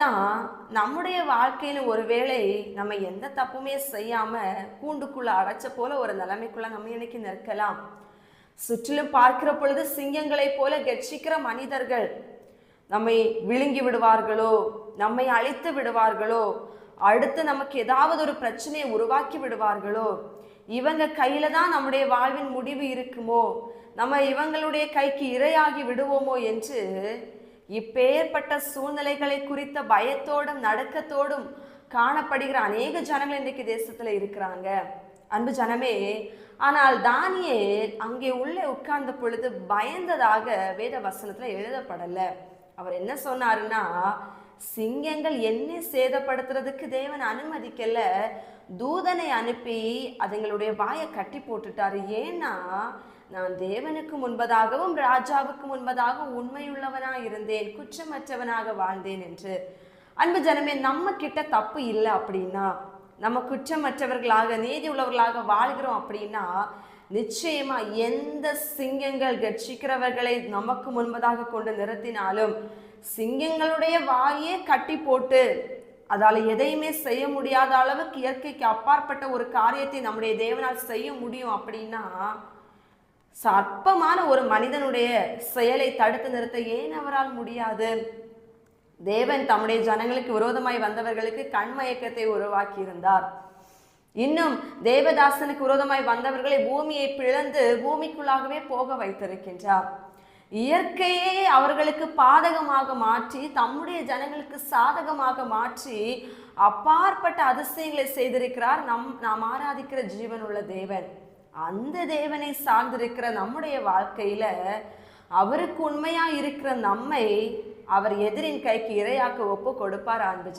நம்முடைய வாழ்க்கையில் ஒருவேளை நம்ம எந்த தப்புமே செய்யாமல் கூண்டுக்குள்ள அடைச்ச போல ஒரு நிலைமைக்குள்ள நம்ம இன்னைக்கு நிற்கலாம். சுற்றிலும் பார்க்கிற பொழுது சிங்கங்களைப் போல கெட்சிக்கிற மனிதர்கள் நம்மை விழுங்கி விடுவார்களோ நம்மை அழித்து விடுவார்களோ அடுத்து நமக்கு ஏதாவது ஒரு பிரச்சனையை உருவாக்கி விடுவார்களோ இவங்க கையில தான் நம்முடைய வாழ்வின் முடிவு இருக்குமோ நம்ம இவங்களுடைய கைக்கு இரையாகி விடுவோமோ என்று இப்பேற்பட்ட சூழ்நிலைகளை குறித்த பயத்தோடும் நடுக்கத்தோடும் காணப்படுகிற அநேக ஜனங்கள் இன்றைக்கு தேசத்துல இருக்கிறாங்க. அன்பு ஜனமே ஆனால் தானியேல் அங்கே உள்ளே உட்கார்ந்த பொழுது பயந்ததாக வேத வசனத்துல எழுதப்படல. அவர் என்ன சொன்னாருன்னா சிங்கங்கள் என்ன சேதப்படுத்துறதுக்கு தேவன் அனுமதிக்கல. தூதனை அனுப்பி அதுங்களுடைய வாயை கட்டி போட்டுட்டாரு. ஏன்னா நான் தேவனுக்கு முன்பதாகவும் ராஜாவுக்கு முன்பதாகவும் உண்மையுள்ளவனாக இருந்தேன் குற்றமற்றவனாக வாழ்ந்தேன் என்று. அன்பு ஜனமே நம்ம கிட்ட தப்பு இல்லை அப்படின்னா நம்ம குற்றமற்றவர்களாக நீதி உள்ளவர்களாக வாழ்கிறோம் அப்படின்னா நிச்சயமா எந்த சிங்கங்கள் கட்சிக்கிறவர்களை நமக்கு முன்பதாக கொண்டு நிறுத்தினாலும் சிங்கங்களுடைய வாயே கட்டி போட்டு அதால் எதையுமே செய்ய முடியாத அளவுக்கு இயற்கைக்கு அப்பாற்பட்ட ஒரு காரியத்தை நம்முடைய தேவனால் செய்ய முடியும் அப்படின்னா சற்பமான ஒரு மனிதனுடைய செயலை தடுத்து நிறுத்த ஏன் அவரால் முடியாது? தேவன் தம்முடைய ஜனங்களுக்கு விரோதமாய் வந்தவர்களுக்கு கண்மயக்கத்தை உருவாக்கி இருந்தார் இன்னும் தேவதாசனுக்கு விரோதமாய் வந்தவர்களை பூமியை பிளந்து பூமிக்குள்ளாகவே போக வைத்திருக்கின்றார். இயற்கையே அவர்களுக்கு பாதகமாக மாற்றி தம்முடைய ஜனங்களுக்கு சாதகமாக மாற்றி அப்பாற்பட்ட அதிசயங்களை செய்திருக்கிறார் நம் நாம் ஆராதிக்கிற ஜீவனுள்ள தேவன். அந்த தேவனை சார்ந்திருக்கிற நம்முடைய வாழ்க்கையில அவருக்கு உண்மையா இருக்கிற நம்மை அவர் எதிரின் கைக்கு இரையாக்க ஒப்பு கொடுப்பார் அன்பு